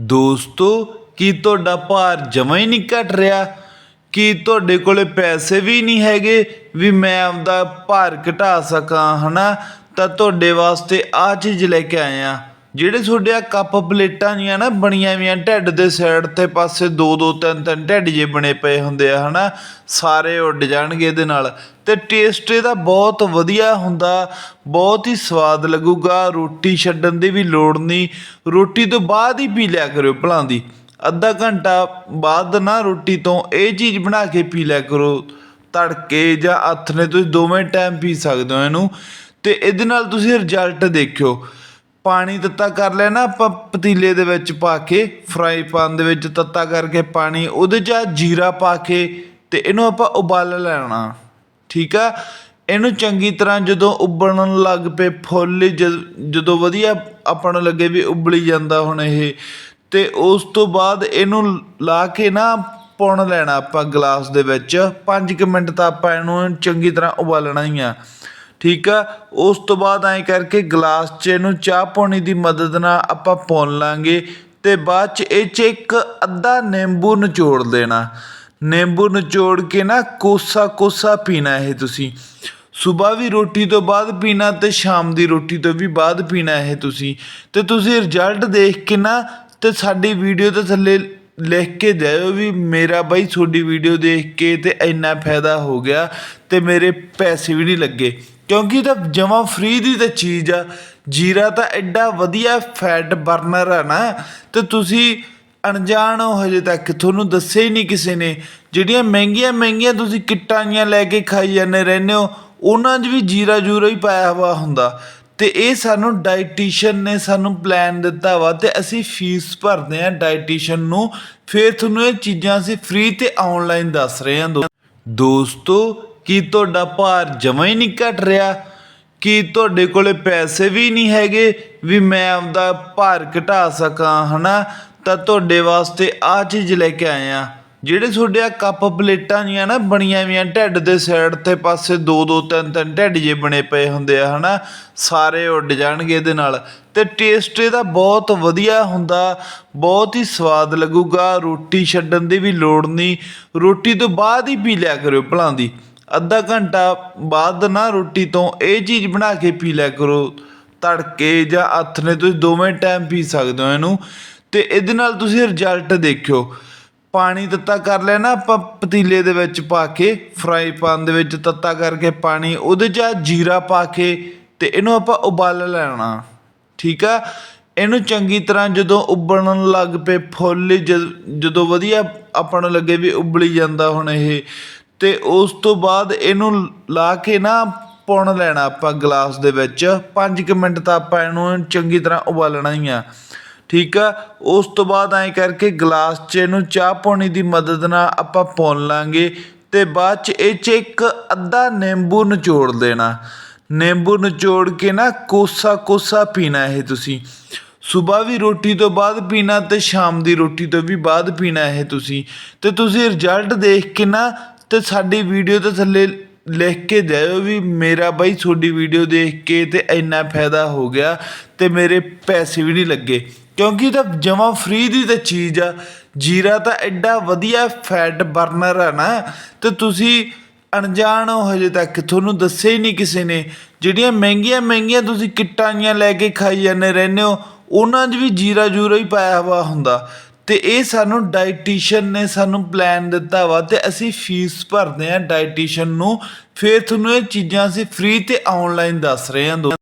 ਦੋਸਤੋ, ਕੀ ਤੁਹਾਡਾ ਭਾਰ ਜਮਾਂ ਹੀ ਨਹੀਂ ਘਟ ਰਿਹਾ? ਕੀ ਤੁਹਾਡੇ ਕੋਲੇ ਪੈਸੇ ਵੀ ਨਹੀਂ ਹੈਗੇ? ਵੀ ਮੈਂ ਆਪਦਾ ਭਾਰ ਘਟਾ ਸਕਾਂ, ਹਨਾ? ਤਾਂ ਤੁਹਾਡੇ ਵਾਸਤੇ ਆ ਚੀਜ਼ ਲੈ ਕੇ ਆਏ ਆ ਜਿਹੜੇ ਤੁਹਾਡੇ ਆ ਕੱਪ ਪਲੇਟਾਂ ਜੀਆਂ ਨਾ ਬਣੀਆਂ ਵੀਆਂ ਢਿੱਡ ਦੇ ਸਾਈਡ ਤੇ ਪਾਸੇ ਦੋ ਦੋ ਤਿੰਨ ਤਿੰਨ ਢਿੱਡ ਜੇ ਬਣੇ ਪਏ ਹੁੰਦੇ ਆ, ਹਨਾ? ਸਾਰੇ ਉੱਡ ਜਾਣਗੇ ਇਹਦੇ ਨਾਲ। ਤੇ ਟੇਸਟ ਇਹਦਾ ਬਹੁਤ ਵਧੀਆ ਹੁੰਦਾ, ਬਹੁਤ ਹੀ ਸਵਾਦ ਲੱਗੂਗਾ। ਰੋਟੀ ਛੱਡਣ ਦੀ ਵੀ ਲੋੜ ਨਹੀਂ। ਰੋਟੀ ਤੋਂ ਬਾਅਦ ਹੀ ਪੀ ਲਿਆ ਕਰਿਓ ਭਲਾਂ ਦੀ। ਅੱਧਾ ਘੰਟਾ ਬਾਅਦ ਨਾ ਰੋਟੀ ਤੋਂ ਇਹ ਚੀਜ਼ ਬਣਾ ਕੇ ਪੀ ਲਿਆ ਕਰੋ। ਤੜਕੇ ਜਾਂ ਆਥਣੇ ਤੁਸੀਂ ਦੋਵੇਂ ਟਾਈਮ ਪੀ ਸਕਦੇ ਹੋ ਇਹਨੂੰ। ਤੇ ਇਹਦੇ ਨਾਲ ਤੁਸੀਂ ਰਿਜ਼ਲਟ ਦੇਖਿਓ। ਪਾਣੀ ਤੱਤਾ ਕਰ ਲੈਣਾ ਆਪਾਂ ਪਤੀਲੇ ਦੇ ਵਿੱਚ ਪਾ ਕੇ ਫਰਾਈ ਪੈਨ ਦੇ ਵਿੱਚ ਤੱਤਾ ਕਰਕੇ ਪਾਣੀ, ਉਹਦੇ 'ਚ ਜੀਰਾ ਪਾ ਕੇ ਤੇ ਇਹਨੂੰ ਆਪਾਂ ਉਬਾਲ ਲੈਣਾ। ਠੀਕ ਆ? ਇਹਨੂੰ ਚੰਗੀ ਤਰ੍ਹਾਂ ਜਦੋਂ ਉਬਲਣ ਲੱਗ ਪਏ, ਫੁੱਲ ਜਦ- ਜਦੋਂ ਵਧੀਆ ਆਪਾਂ ਨੂੰ ਲੱਗੇ ਵੀ ਉਬਲੀ ਜਾਂਦਾ ਹੁਣ ਇਹ, ਤੇ ਉਸ ਤੋਂ ਬਾਅਦ ਇਹਨੂੰ ਲਾ ਕੇ ਨਾ ਪੁਣ ਲੈਣਾ ਆਪਾਂ ਗਲਾਸ ਦੇ ਵਿੱਚ। 5 ਮਿੰਟ ਤਾਂ ਆਪਾਂ ਇਹਨੂੰ ਚੰਗੀ ਤਰ੍ਹਾਂ ਉਬਾਲਣਾ ਹੀ ਆ। ਠੀਕ ਆ? ਉਸ ਤੋਂ ਬਾਅਦ ਐਂ ਕਰਕੇ ਗਲਾਸ 'ਚ ਇਹਨੂੰ ਚਾਹ ਪਾਣੀ ਦੀ ਮਦਦ ਨਾਲ ਆਪਾਂ ਪੁਣ ਲਾਂਗੇ, ਤੇ ਬਾਅਦ 'ਚ ਇਹ 'ਚ ਇੱਕ ਅੱਧਾ ਨਿੰਬੂ ਨਿਚੋੜ ਦੇਣਾ। ਨਿੰਬੂ ਨਿਚੋੜ ਕੇ ਨਾ ਕੋਸਾ ਕੋਸਾ ਪੀਣਾ ਇਹ ਤੁਸੀਂ। ਸਵੇਰ ਵੀ ਰੋਟੀ ਤੋਂ ਬਾਅਦ ਪੀਣਾ ਤੇ ਸ਼ਾਮ ਦੀ ਰੋਟੀ ਤੋਂ ਵੀ ਬਾਅਦ ਪੀਣਾ ਇਹ ਤੁਸੀਂ। ਤੇ ਤੁਸੀਂ ਰਿਜ਼ਲਟ ਦੇਖ ਕੇ ਨਾ ਤੇ ਸਾਡੀ ਵੀਡੀਓ ਦੇ ਥੱਲੇ ਲਿਖ ਕੇ ਜਾਇਓ ਵੀ ਮੇਰਾ ਬਾਈ ਤੁਹਾਡੀ ਵੀਡੀਓ ਦੇਖ ਕੇ ਤੇ ਇੰਨਾ ਫਾਇਦਾ ਹੋ ਗਿਆ ਤੇ ਮੇਰੇ ਪੈਸੇ ਵੀ ਨਹੀਂ ਲੱਗੇ। ਕਿਉਂਕਿ ਇਹ ਤਾਂ ਜਮਾ ਫ੍ਰੀ ਦੀ ਤਾਂ ਚੀਜ਼ ਆ। ਜੀਰਾ ਤਾਂ ਐਡਾ ਵਧੀਆ ਫੈਟ ਬਰਨਰ ਆ ਨਾ, ਤੇ ਤੁਸੀਂ ਅਣਜਾਣ ਹੋ ਹਜੇ ਤੱਕ, ਤੁਹਾਨੂੰ ਦੱਸਿਆ ਹੀ ਨਹੀਂ ਕਿਸੇ ਨੇ, ਜਿਹੜੀਆਂ ਮਹਿੰਗੀਆਂ ਮਹਿੰਗੀਆਂ ਤੁਸੀਂ ਕਿੱਟਾਂ ਜੀਆਂ ਲੈ ਕੇ ਖਾਈ ਜਾਂਦੇ ਰਹਿੰਦੇ ਹੋ, ਉਹਨਾਂ 'ਚ ਵੀ ਜੀਰਾ ਜੂਰਾ ਹੀ ਪਾਇਆ ਹੋਇਆ ਹੁੰਦਾ। ਤੇ ਇਹ ਸਾਨੂੰ ਡਾਈਟੀਸ਼ੀਅਨ ਨੇ ਸਾਨੂੰ ਪਲਾਨ ਦਿੱਤਾ ਵਾ ਤੇ ਅਸੀਂ ਫੀਸ ਭਰਦੇ ਆ ਡਾਈਟੀਸ਼ੀਅਨ ਨੂੰ। ਫਿਰ ਤੁਹਾਨੂੰ ਇਹ ਚੀਜ਼ਾਂ ਅਸੀਂ ਫ੍ਰੀ ਤੇ ਆਨਲਾਈਨ ਦੱਸ ਰਹੇ ਹਾਂ ਦੋ- ਦੋਸਤੋ, ਕੀ ਤੁਹਾਡਾ ਭਾਰ ਜਮਾਂ ਹੀ ਨਹੀਂ ਘਟ ਰਿਹਾ? ਕੀ ਤੁਹਾਡੇ ਕੋਲੇ ਪੈਸੇ ਵੀ ਨਹੀਂ ਹੈਗੇ ਵੀ ਮੈਂ ਆਪਦਾ ਭਾਰ ਘਟਾ ਸਕਾਂ, ਹਨਾ? ਤਾਂ ਤੁਹਾਡੇ ਵਾਸਤੇ ਆਹ ਚੀਜ਼ ਲੈ ਕੇ ਆਏ ਆ। ਜਿਹੜੇ ਤੁਹਾਡੇ ਆ ਕੱਪ ਪਲੇਟਾਂ ਜੀਆਂ ਨਾ ਬਣੀਆਂ ਵੀਆਂ ਢਿੱਡ ਦੇ ਸਾਈਡ ਤੇ ਪਾਸੇ ਦੋ ਦੋ, ਤਿੰਨ ਤਿੰਨ ਢਿੱਡ ਜੇ ਬਣੇ ਪਏ ਹੁੰਦੇ ਆ, ਹਨਾ? ਸਾਰੇ ਉੱਡ ਜਾਣਗੇ ਇਹਦੇ ਨਾਲ। ਤੇ ਟੇਸਟ ਇਹਦਾ ਬਹੁਤ ਵਧੀਆ ਹੁੰਦਾ, ਬਹੁਤ ਹੀ ਸਵਾਦ ਲੱਗੂਗਾ। ਰੋਟੀ ਛੱਡਣ ਦੀ ਵੀ ਲੋੜ ਨਹੀਂ। ਰੋਟੀ ਤੋਂ ਬਾਅਦ ਹੀ ਪੀ ਲਿਆ ਕਰਿਓ ਭਲਾਂ ਦੀ। ਅੱਧਾ ਘੰਟਾ ਬਾਅਦ ਨਾ ਰੋਟੀ ਤੋਂ ਇਹ ਚੀਜ਼ ਬਣਾ ਕੇ ਪੀ ਲਿਆ ਕਰੋ। ਤੜਕੇ ਜਾਂ ਆਥਣੇ ਤੁਸੀਂ ਦੋਵੇਂ ਟਾਈਮ ਪੀ ਸਕਦੇ ਹੋ ਇਹਨੂੰ। ਤੇ ਇਹਦੇ ਨਾਲ ਤੁਸੀਂ ਰਿਜ਼ਲਟ ਦੇਖਿਓ। ਪਾਣੀ ਤੱਤਾ ਕਰ ਲਿਆ ਨਾ ਆਪਾਂ ਪਤੀਲੇ ਦੇ ਵਿੱਚ ਪਾ ਕੇ ਫਰਾਈ ਪੈਨ ਦੇ ਵਿੱਚ ਤੱਤਾ ਕਰਕੇ ਪਾਣੀ, ਉਹਦੇ 'ਚ ਜੀਰਾ ਪਾ ਕੇ ਤੇ ਇਹਨੂੰ ਆਪਾਂ ਉਬਾਲ ਲੈਣਾ। ਠੀਕ ਆ? ਇਹਨੂੰ ਚੰਗੀ ਤਰ੍ਹਾਂ ਜਦੋਂ ਉਬਲਣ ਲੱਗ ਪਏ, ਫੁੱਲ ਜਦ- ਜਦੋਂ ਵਧੀਆ ਆਪਾਂ ਨੂੰ ਲੱਗੇ ਵੀ ਉਬਲੀ ਜਾਂਦਾ ਹੁਣ ਇਹ ਅਤੇ ਉਸ ਤੋਂ ਬਾਅਦ ਇਹਨੂੰ ਲਾ ਕੇ ਨਾ ਪੁਣ ਲੈਣਾ ਆਪਾਂ ਗਲਾਸ ਦੇ ਵਿੱਚ। 5 ਮਿੰਟ ਤਾਂ ਆਪਾਂ ਇਹਨੂੰ ਚੰਗੀ ਤਰ੍ਹਾਂ ਉਬਾਲਣਾ ਹੀ ਆ। ਠੀਕ ਆ? ਉਸ ਤੋਂ ਬਾਅਦ ਐਂ ਕਰਕੇ ਗਲਾਸ 'ਚ ਇਹਨੂੰ ਚਾਹ ਪਾਣੀ ਦੀ ਮਦਦ ਨਾਲ ਆਪਾਂ ਪਾਉਣ ਲਾਂਗੇ। ਤੇ ਬਾਅਦ 'ਚ ਇਹ 'ਚ ਇੱਕ ਅੱਧਾ ਨਿੰਬੂ ਨਿਚੋੜ ਦੇਣਾ। ਨਿੰਬੂ ਨਿਚੋੜ ਕੇ ਨਾ ਕੋਸਾ ਕੋਸਾ ਪੀਣਾ ਇਹ ਤੁਸੀਂ। ਸਵੇਰ ਵੀ ਰੋਟੀ ਤੋਂ ਬਾਅਦ ਪੀਣਾ ਤੇ ਸ਼ਾਮ ਦੀ ਰੋਟੀ ਤੋਂ ਵੀ ਬਾਅਦ ਪੀਣਾ ਇਹ ਤੁਸੀਂ। ਤੇ ਤੁਸੀਂ ਰਿਜ਼ਲਟ ਦੇਖ ਕੇ ਨਾ ਅਤੇ ਸਾਡੀ ਵੀਡੀਓ ਦੇ ਥੱਲੇ ਲਿਖ ਕੇ ਜਾਇਓ ਵੀ ਮੇਰਾ ਬਾਈ ਤੁਹਾਡੀ ਵੀਡੀਓ ਦੇਖ ਕੇ ਤੇ ਇੰਨਾ ਫਾਇਦਾ ਹੋ ਗਿਆ ਤੇ ਮੇਰੇ ਪੈਸੇ ਵੀ ਨਹੀਂ ਲੱਗੇ। ਕਿਉਂਕਿ ਇਹ ਤਾਂ ਜਮਾ ਫ੍ਰੀ ਦੀ ਤਾਂ ਚੀਜ਼ ਆ। ਜੀਰਾ ਤਾਂ ਐਡਾ ਵਧੀਆ ਫੈਟ ਬਰਨਰ ਆ ਨਾ, ਤੇ ਤੁਸੀਂ ਅਣਜਾਣ ਹੋ ਹਜੇ ਤੱਕ, ਤੁਹਾਨੂੰ ਦੱਸਿਆ ਹੀ ਨਹੀਂ ਕਿਸੇ ਨੇ। ਜਿਹੜੀਆਂ ਮਹਿੰਗੀਆਂ ਮਹਿੰਗੀਆਂ ਤੁਸੀਂ ਕਿੱਟਾਂ ਲੈ ਕੇ ਖਾਈ ਜਾਂਦੇ ਰਹਿੰਦੇ ਹੋ, ਉਹਨਾਂ 'ਚ ਵੀ ਜੀਰਾ ਜੂਰਾ ਹੀ ਪਾਇਆ ਹੋਇਆ ਹੁੰਦਾ। ਤੇ ਇਹ ਸਾਨੂੰ ਡਾਈਟੀਸ਼ੀਅਨ ਨੇ ਸਾਨੂੰ ਪਲਾਨ ਦਿੱਤਾ ਵਾ ਤੇ ਅਸੀਂ ਫੀਸ ਭਰਦੇ ਆ ਡਾਈਟੀਸ਼ੀਅਨ ਨੂੰ। ਫਿਰ ਤੁਹਾਨੂੰ ਇਹ ਚੀਜ਼ਾਂ ਅਸੀਂ ਫ੍ਰੀ ਤੇ ਆਨਲਾਈਨ ਦੱਸ ਰਹੇ ਹਾਂ ਦੋ-